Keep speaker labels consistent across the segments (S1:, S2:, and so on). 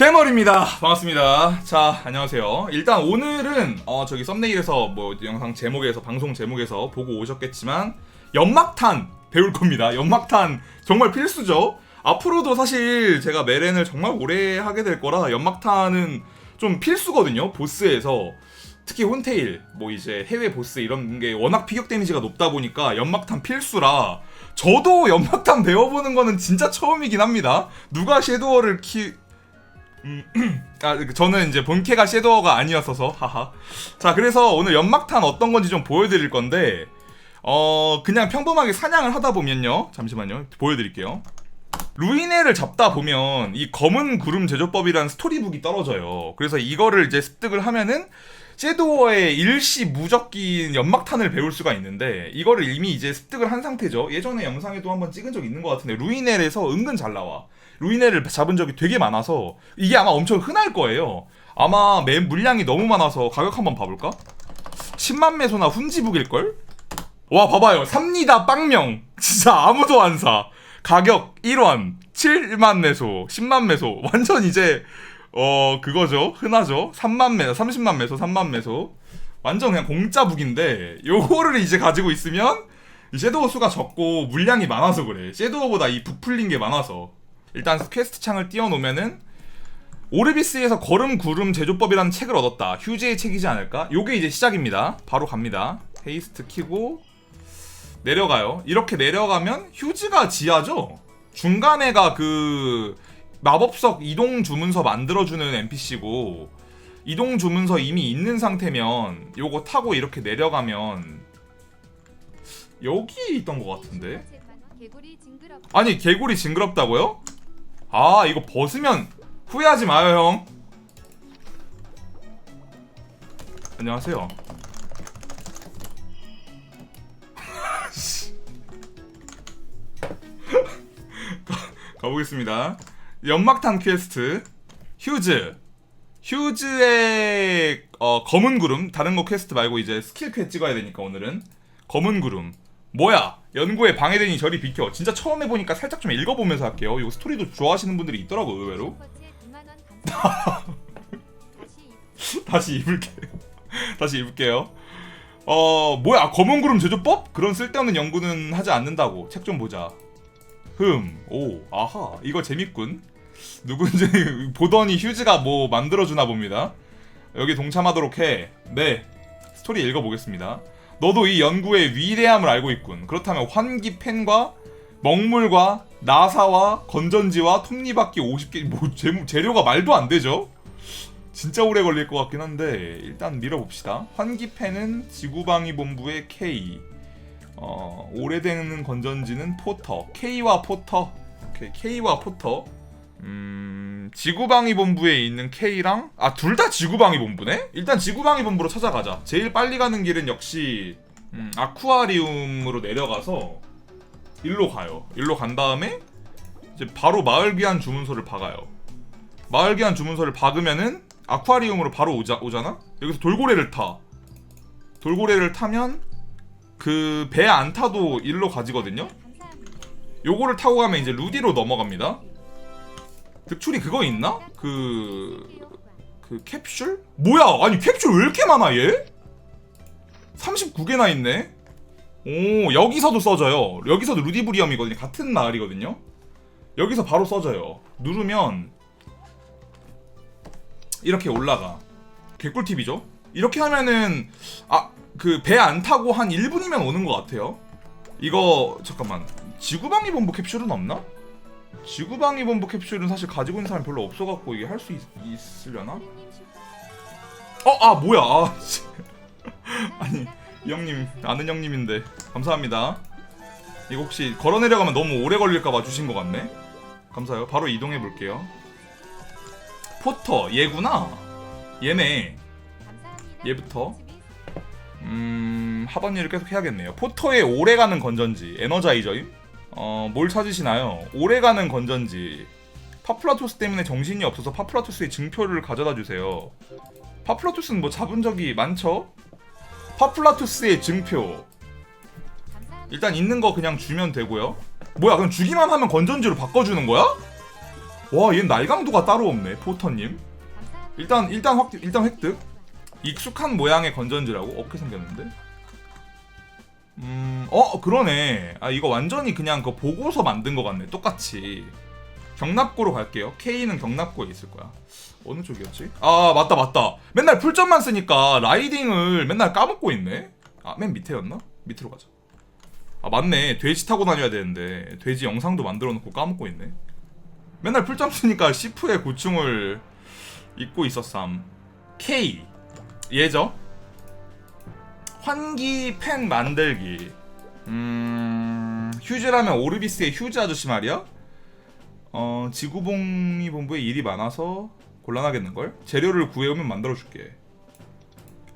S1: 대머리입니다. 반갑습니다. 자, 안녕하세요. 일단 오늘은 어 저기 썸네일에서 뭐 영상 제목에서 방송 제목에서 보고 오셨겠지만 연막탄 배울 겁니다. 연막탄 정말 필수죠. 앞으로도 사실 제가 메렌을 정말 오래 하게 될 거라 연막탄은 좀 필수거든요. 보스에서 특히 혼테일 뭐 이제 해외 보스 이런 게 워낙 피격 데미지가 높다 보니까 연막탄 필수라 저도 연막탄 배워보는 거는 진짜 처음이긴 합니다. 누가 섀도우를 키 음, 아, 그 저는 이제 본캐가 섀도우가 아니었어서, 하하. 자, 그래서 오늘 연막탄 어떤 건지 좀 보여드릴 건데, 어, 그냥 평범하게 사냥을 하다 보면요. 잠시만요. 보여드릴게요. 루이네를 잡다 보면 이 검은 구름 제조법이라는 스토리북이 떨어져요. 그래서 이거를 이제 습득을 하면은 섀도우의 일시 무적기인 연막탄을 배울 수가 있는데 이거를 이미 이제 습득을 한 상태죠. 예전에 영상에도 한번 찍은 적 있는 것 같은데 루이넬에서 은근 잘 나와. 루이넬을 잡은 적이 되게 많아서 이게 아마 엄청 흔할 거예요. 아마 매 물량이 너무 많아서 가격 한번 봐볼까? 10만 매소나 훈지북일걸? 와 봐봐요. 삽니다 빵명. 진짜 아무도 안 사. 가격 1원 7만 매소 10만 매소 완전 이제 어 그거죠 흔하죠 3만 매소 30만 매소 3만 매소 완전 그냥 공짜 북인데 요거를 이제 가지고 있으면 이 섀도우 수가 적고 물량이 많아서 그래 섀도우보다 이 부풀린 게 많아서 일단 퀘스트 창을 띄워놓으면은 오르비스에서 걸음 구름 제조법이라는 책을 얻었다 휴지의 책이지 않을까 요게 이제 시작입니다 바로 갑니다 헤이스트 키고 내려가요. 이렇게 내려가면 휴지가 지하죠? 중간에가 그 마법석 이동 주문서 만들어주는 NPC고 이동 주문서 이미 있는 상태면 요거 타고 이렇게 내려가면 여기 있던 것 같은데? 아니 개구리 징그럽다고요? 아 이거 벗으면 후회하지 마요 형. 안녕하세요. 가보겠습니다. 연막탄 퀘스트. 휴즈. 휴즈의 어, 검은 구름. 다른 거 퀘스트 말고 이제 스킬 퀘 찍어야 되니까 오늘은. 검은 구름. 뭐야 연구에 방해되니 저리 비켜. 진짜 처음 해보니까 살짝 좀 읽어보면서 할게요. 이거 스토리도 좋아하시는 분들이 있더라고 의외로.
S2: 슈퍼챗 2만 원 감사합니다. 다시
S1: 입을게요 다시 입을게요. 어 뭐야 검은 구름 제조법? 그런 쓸데없는 연구는 하지 않는다고. 책 좀 보자. 흠 오 아하 이거 재밌군. 누군지 보더니 휴즈가 뭐 만들어주나 봅니다. 여기 동참하도록 해 네 스토리 읽어보겠습니다 너도 이 연구의 위대함을 알고 있군 그렇다면 환기 펜과 먹물과 나사와 건전지와 톱니바퀴 50개 뭐 재, 재료가 말도 안 되죠 진짜 오래 걸릴 것 같긴 한데 일단 밀어봅시다. 환기팬은 지구방위 본부의 K. 어, 오래되는 건전지는 포터. K와 포터. 오케이, K와 포터. 음, 지구방위 본부에 있는 K랑 아 둘 다 지구방위 본부네? 일단 지구방위 본부로 찾아가자. 제일 빨리 가는 길은 역시 음, 아쿠아리움으로 내려가서 일로 가요. 일로 간 다음에 이제 바로 마을 귀환 주문서를 박아요. 마을 귀환 주문서를 박으면은 아쿠아리움으로 바로 오자, 오잖아? 여기서 돌고래를 타. 돌고래를 타면 그 배 안 타도 일로 가지거든요?
S2: 감사합니다.
S1: 요거를 타고 가면 이제 루디로 넘어갑니다. 득출이 그거 있나? 그... 그 캡슐? 뭐야? 아니 캡슐 왜 이렇게 많아 얘? 39개나 있네? 오 여기서도 써져요. 여기서도 루디브리엄이거든요. 같은 마을이거든요. 여기서 바로 써져요. 누르면 이렇게 올라가. 개꿀팁이죠? 이렇게 하면은 아 그 배 안 타고 한 1분이면 오는 것 같아요. 이거 잠깐만 지구방위 본부 캡슐은 없나? 지구방위 본부 캡슐은 사실 가지고 있는 사람 별로 없어갖고 이게 할 수 있으려나? 어, 아 뭐야? 아, 씨. 아니 이 형님 아는 형님인데 감사합니다. 이거 혹시 걸어 내려가면 너무 오래 걸릴까봐 주신 것 같네. 감사해요. 바로 이동해 볼게요. 포터 얘구나. 얘네. 얘부터. 음 하던 일을 계속 해야겠네요. 포터에 오래가는 건전지 에너자이저임? 어 뭘 찾으시나요? 오래가는 건전지 파플라토스 때문에 정신이 없어서 파플라토스의 증표를 가져다 주세요. 파플라토스는 뭐 잡은 적이 많죠? 파플라토스의 증표. 일단 있는 거 그냥 주면 되고요. 뭐야 그럼 주기만 하면 건전지로 바꿔주는 거야? 와 얘는 날강도가 따로 없네 포터님. 일단 일단 확 일단 획득 익숙한 모양의 건전지라고 어떻게 생겼는데 음 어 그러네. 아 이거 완전히 그냥 그 보고서 만든 것 같네. 똑같이. 경납고로 갈게요. K는 경납고에 있을 거야. 어느 쪽이었지? 아 맞다 맞다. 맨날 풀점만 쓰니까 라이딩을 맨날 까먹고 있네? 아 맨 밑에였나? 밑으로 가자. 아 맞네. 돼지 타고 다녀야 되는데 돼지 영상도 만들어 놓고 까먹고 있네. 맨날 풀점 쓰니까 시프의 고충을 잊고 있었삼. K. 예죠 환기 펜 만들기 음 휴즈라면 오르비스의 휴즈 아저씨 말이야 어 지구봉이 본부에 일이 많아서 곤란하겠는걸 재료를 구해오면 만들어줄게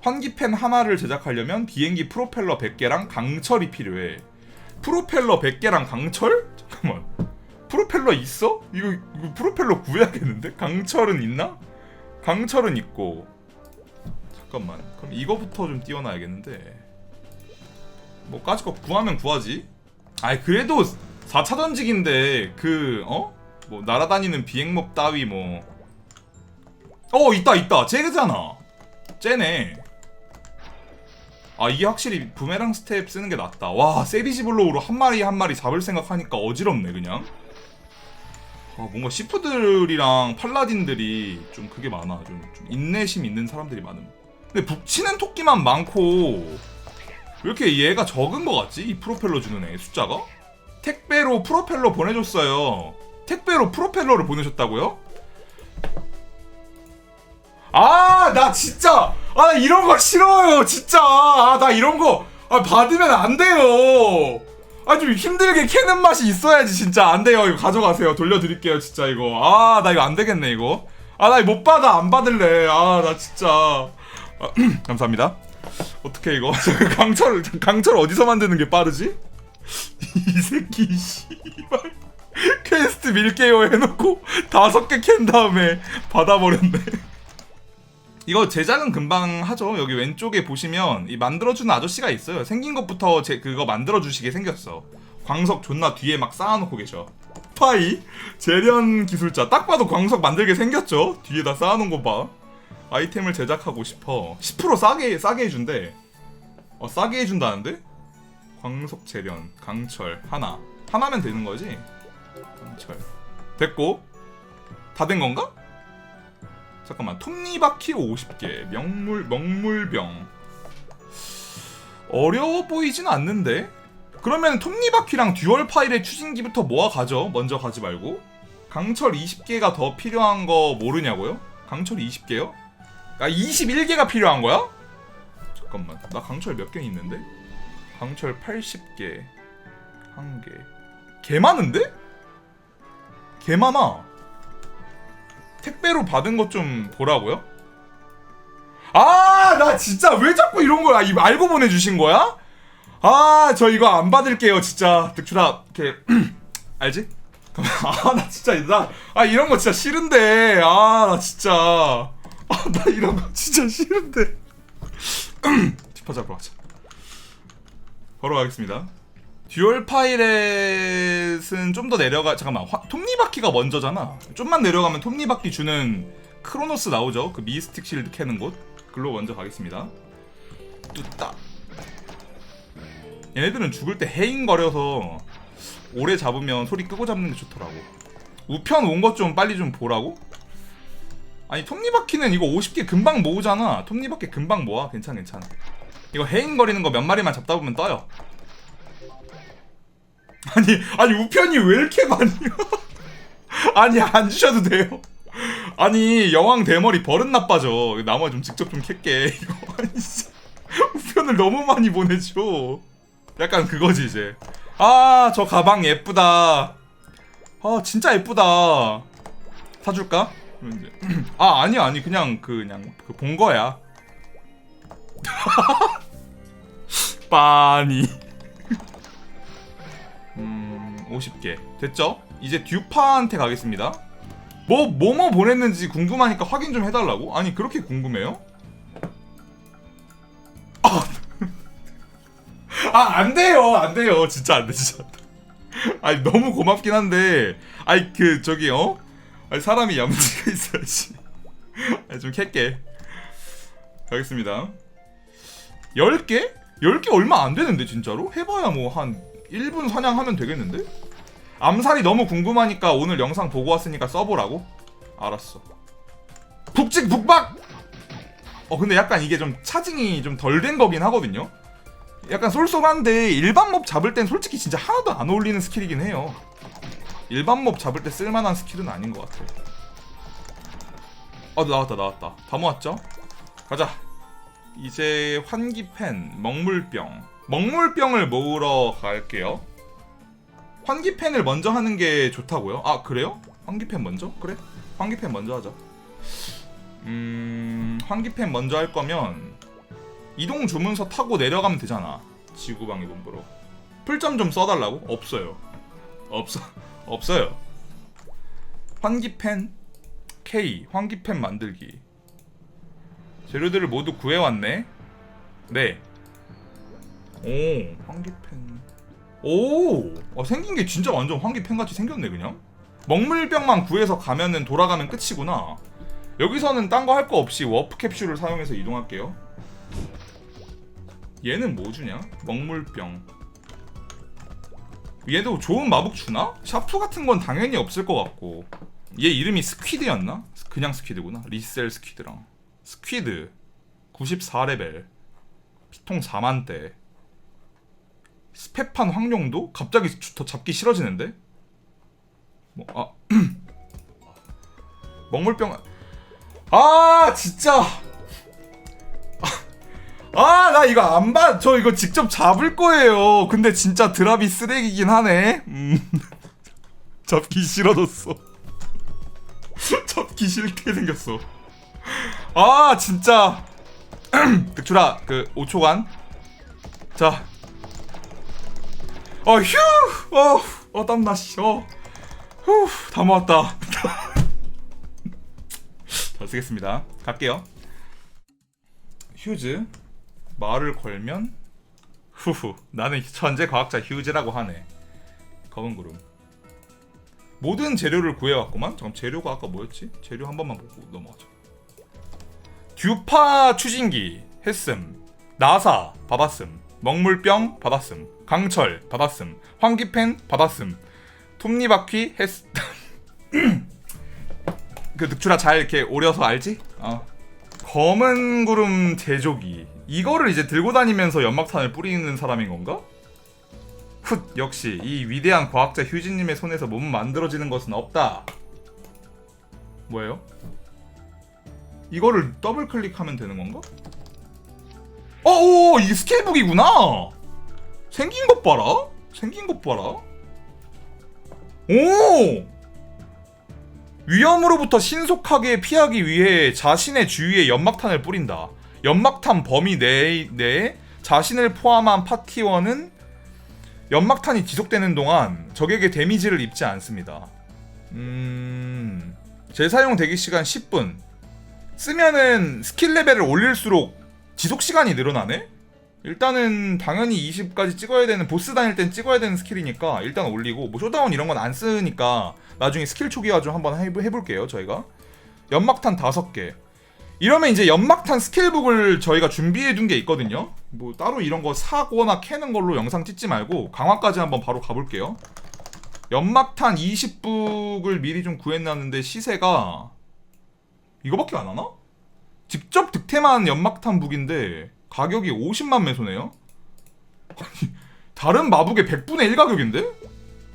S1: 환기팬 하나를 제작하려면 비행기 프로펠러 100개랑 강철이 필요해 프로펠러 100개랑 강철? 잠깐만 프로펠러 있어? 이거, 이거 프로펠러 구해야겠는데? 강철은 있나? 강철은 있고 잠깐만. 그럼 이거부터 좀 띄워놔야겠는데. 뭐까지 거 구하면 구하지. 아이 그래도 4차 전직인데 그 어? 뭐 날아다니는 비행몹 따위 뭐. 어 있다 있다. 쟤잖아. 쟤네. 아 이게 확실히 부메랑 스텝 쓰는 게 낫다. 와 세비지 블로우로 한 마리 한 마리 잡을 생각하니까 어지럽네 그냥. 아, 뭔가 시프들이랑 팔라딘들이 좀 그게 많아. 좀, 좀 인내심 있는 사람들이 많음. 근데 북치는 토끼만 많고 왜 이렇게 얘가 적은 것 같지? 이 프로펠러 주는 애 숫자가? 택배로 프로펠러 보내줬어요. 택배로 프로펠러를 보내셨다고요? 아, 나 진짜, 아, 나 이런 거 싫어요, 진짜. 아, 나 이런 거, 아, 받으면 안 돼요. 아, 좀 힘들게 캐는 맛이 있어야지, 진짜. 안 돼요. 이거 가져가세요. 돌려드릴게요, 진짜, 이거. 아, 나 이거 안 되겠네, 이거. 아, 나 이거 못 받아. 안 받을래. 아, 나 진짜. 아, 감사합니다. 어떻게 이거? 강철, 강철 어디서 만드는 게 빠르지? 이 새끼, 씨발. 퀘스트 밀게요 해놓고 다섯 개 캔 다음에 받아버렸네. 이거 제작은 금방 하죠. 여기 왼쪽에 보시면 이 만들어주는 아저씨가 있어요. 생긴 것부터 제 그거 만들어주시게 생겼어. 광석 존나 뒤에 막 쌓아놓고 계셔. 파이 재련 기술자 딱 봐도 광석 만들게 생겼죠. 뒤에다 쌓아놓은 거 봐. 아이템을 제작하고 싶어. 10% 싸게 싸게 해준대. 어 싸게 해준다는데? 광석 재련 강철 하나 하나면 되는 거지? 강철 됐고 다 된 건가? 잠깐만 톱니바퀴 50개 명물 명물병 어려워 보이진 않는데 그러면 톱니바퀴랑 듀얼 파일의 추진기부터 모아 가죠 먼저 가지 말고 강철 20개가 더 필요한 거 모르냐고요? 강철 20개요? 아 21개가 필요한 거야? 잠깐만 나 강철 몇 개 있는데? 강철 80개 한 개 개 많은데? 개 많아 택배로 받은 것 좀 보라고요? 아, 나 진짜 왜 자꾸 이런 걸 아, 이거 알고 보내주신 거야? 아, 저 이거 안 받을게요, 진짜. 득출아, 이렇게 알지? 아, 나 진짜 나, 아 이런 거 진짜 싫은데, 아, 나 진짜, 아, 나 이런 거 진짜 싫은데. 티파 잡으러 가자. 바로 가겠습니다. 듀얼 파이렛은 좀 더 내려가 잠깐만 화, 톱니바퀴가 먼저잖아 좀만 내려가면 톱니바퀴 주는 크로노스 나오죠 그 미스틱 실드 캐는 곳 글로 먼저 가겠습니다 뚜따 얘네들은 죽을 때 헤잉거려서 오래 잡으면 소리 끄고 잡는 게 좋더라고 우편 온 것 좀 빨리 좀 보라고? 아니 톱니바퀴는 이거 50개 금방 모으잖아 톱니바퀴 금방 모아 괜찮아 괜찮아 이거 헤잉거리는 거 몇 마리만 잡다 보면 떠요 아니 아니 우편이 왜 이렇게 많이요? 아니 안 주셔도 돼요. 아니 여왕 대머리 버릇 나빠져. 나머 좀 직접 좀 캘게. 이거 아니 우편을 너무 많이 보내줘. 약간 그거지 이제. 아 저 가방 예쁘다. 아 진짜 예쁘다. 사줄까? 이제 아 아니야 아니 그냥 그 그냥 그 본 거야. 빠니. 음, 50개. 됐죠? 이제 듀파한테 가겠습니다. 뭐, 뭐뭐 보냈는지 궁금하니까 확인 좀 해달라고? 아니, 그렇게 궁금해요? 아, 아, 안 돼요. 안 돼요. 진짜 안 돼, 진짜. 아니, 너무 고맙긴 한데, 아니, 그, 저기, 어? 아니 사람이 야무지게 있어야지 아니, 좀 캘게 가겠습니다 10개? 10개 얼마 안 되는데 진짜로? 해봐야 뭐 한 1분 사냥하면 되겠는데? 암살이 너무 궁금하니까 오늘 영상 보고 왔으니까 써보라고? 알았어 북직 북박! 어 근데 약간 이게 좀 차징이 좀 덜 된 거긴 하거든요 약간 쏠쏠한데 일반 몹 잡을 땐 솔직히 진짜 하나도 안 어울리는 스킬이긴 해요 일반 몹 잡을 때 쓸만한 스킬은 아닌 것 같아. 아 나왔다 나왔다. 다 모았죠? 가자. 이제 환기펜 먹물병. 먹물병을 모으러 갈게요. 환기펜을 먼저 하는 게 좋다고요? 아 그래요? 환기펜 먼저? 그래? 환기펜 먼저 하자. 음 환기펜 먼저 할 거면 이동 주문서 타고 내려가면 되잖아. 지구방위 본부로. 풀점 좀 써달라고? 없어요. 없어 없어요 환기펜 K 환기펜 만들기 재료들을 모두 구해왔네 네 오, 환기펜. 오, 어, 생긴 게 진짜 완전 환기펜 같이 생겼네 그냥. 먹물병만 구해서 가면은 돌아가면 끝이구나. 여기서는 딴 거 할 거 없이 워프 캡슐을 사용해서 이동할게요. 얘는 뭐 주냐? 먹물병. 얘도 좋은 마법 주나? 샤프 같은 건 당연히 없을 것 같고. 얘 이름이 스퀴드였나? 그냥 스퀴드구나. 리셀 스퀴드랑. 스퀴드 94레벨. 피통 4만대. 스페판 황룡도 갑자기 주- 더 잡기 싫어지는데? 뭐, 아. 먹물병. 아, 진짜. 아, 나 이거 안 봐. 저 이거 직접 잡을 거예요. 근데 진짜 드랍이 쓰레기긴 하네. 음. 잡기 싫어졌어. 잡기 싫게 생겼어. 아, 진짜. 득출아, 그 5초간. 자, 어, 휴! 어, 어, 땀나, 씨. 어. 후, 다 모았다. 잘 쓰겠습니다. 갈게요. 휴즈. 말을 걸면? 후후. 나는 천재 과학자 휴즈라고 하네. 검은 구름. 모든 재료를 구해왔구만? 잠깐, 재료가 아까 뭐였지? 재료 한 번만 보고 넘어가자. 듀파 추진기. 했음. 나사. 받았음. 먹물병. 받았음. 강철 받았음 환기펜 받았음 톱니바퀴 했 그 늑주라 잘 이렇게 오려서 알지? 어 검은 구름 제조기 이거를 이제 들고 다니면서 연막탄을 뿌리는 사람인 건가? 훗 역시 이 위대한 과학자 휴지님의 손에서 몸 만들어지는 것은 없다 뭐예요? 이거를 더블 클릭하면 되는 건가? 어오 이게 스킬북이구나 생긴 것 봐라. 생긴 것 봐라. 오! 위험으로부터 신속하게 피하기 위해 자신의 주위에 연막탄을 뿌린다. 연막탄 범위 내에, 내에 자신을 포함한 파티원은 연막탄이 지속되는 동안 적에게 데미지를 입지 않습니다. 음... 재사용 대기 시간 10분. 쓰면은 스킬 레벨을 올릴수록 지속 시간이 늘어나네? 일단은 당연히 20까지 찍어야 되는 보스 다닐 땐 찍어야 되는 스킬이니까 일단 올리고 뭐 쇼다운 이런 건 안 쓰니까 나중에 스킬 초기화 좀 한번 해, 해볼게요 저희가 연막탄 5개 이러면 이제 연막탄 스킬북을 저희가 준비해 둔 게 있거든요 뭐 따로 이런 거 사거나 캐는 걸로 영상 찍지 말고 강화까지 한번 바로 가볼게요 연막탄 20북을 미리 좀 구해놨는데 시세가 이거밖에 안 하나? 직접 득템한 연막탄 북인데 가격이 50만 매소네요? 아니, 다른 마북의 100분의 1 가격인데? 왜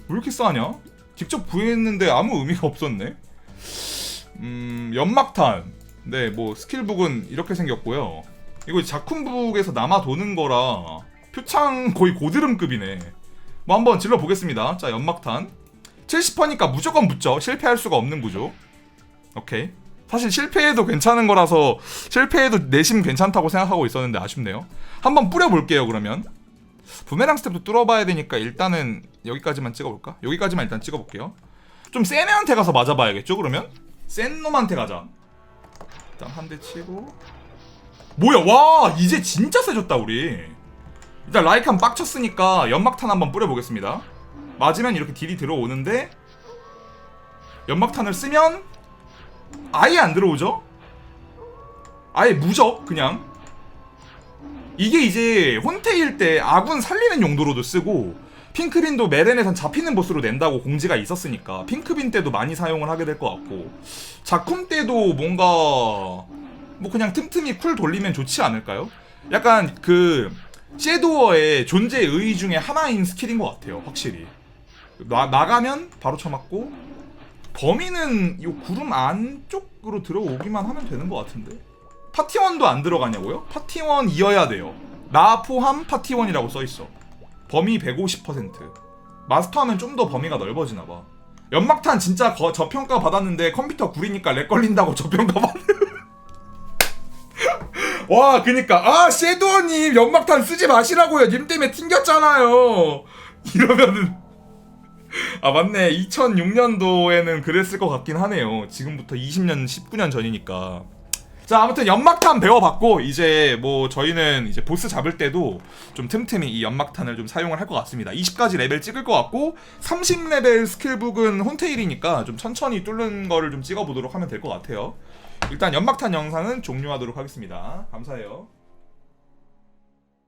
S1: 이렇게 싸냐? 직접 구했는데 아무 의미가 없었네. 음, 연막탄. 네, 뭐 스킬북은 이렇게 생겼고요. 이거 작품북에서 남아 도는 거라 표창 거의 고드름급이네. 뭐 한번 질러 보겠습니다. 자, 연막탄. 70%니까 무조건 붙죠. 실패할 수가 없는 구조. 오케이. 사실 실패해도 괜찮은 거라서 실패해도 내심 괜찮다고 생각하고 있었는데 아쉽네요. 한번 뿌려볼게요 그러면. 부메랑 스텝도 뚫어봐야 되니까 일단은 여기까지만 찍어볼까? 여기까지만 일단 찍어볼게요. 좀 센 애한테 가서 맞아봐야겠죠 그러면? 센 놈한테 가자. 일단 한 대 치고. 뭐야 와 이제 진짜 세졌다 우리. 일단 라이칸 빡쳤으니까 연막탄 한번 뿌려보겠습니다. 맞으면 이렇게 딜이 들어오는데 연막탄을 쓰면 아예 안 들어오죠? 아예 무적 그냥 이게 이제 혼테일 때 아군 살리는 용도로도 쓰고 핑크빈도 메렌에선 잡히는 보스로 낸다고 공지가 있었으니까 핑크빈 때도 많이 사용을 하게 될 것 같고 작품 때도 뭔가 뭐 그냥 틈틈이 쿨 돌리면 좋지 않을까요? 약간 그 섀도어의 존재 의의 중에 하나인 스킬인 것 같아요 확실히 나, 나가면 바로 쳐맞고 범인은 이 구름 안쪽으로 들어오기만 하면 되는 것 같은데 파티원도 안 들어가냐고요? 파티원이어야 돼요 나 포함 파티원이라고 써있어 범위 150% 마스터하면 좀 더 범위가 넓어지나 봐 연막탄 진짜 거, 저평가 받았는데 컴퓨터 구리니까 렉 걸린다고 저평가 받 와, 그니까 아 섀도우님 연막탄 쓰지 마시라고요. 님 때문에 튕겼잖아요. 이러면은 아 맞네. 2006년도에는 그랬을 것 같긴 하네요. 지금부터 20년, 19년 전이니까. 자 아무튼 연막탄 배워봤고 이제 뭐 저희는 이제 보스 잡을 때도 좀 틈틈이 이 연막탄을 좀 사용을 할 것 같습니다. 20까지 레벨 찍을 것 같고 30레벨 스킬북은 혼테일이니까 좀 천천히 뚫는 거를 좀 찍어보도록 하면 될 것 같아요. 일단 연막탄 영상은 종료하도록 하겠습니다. 감사해요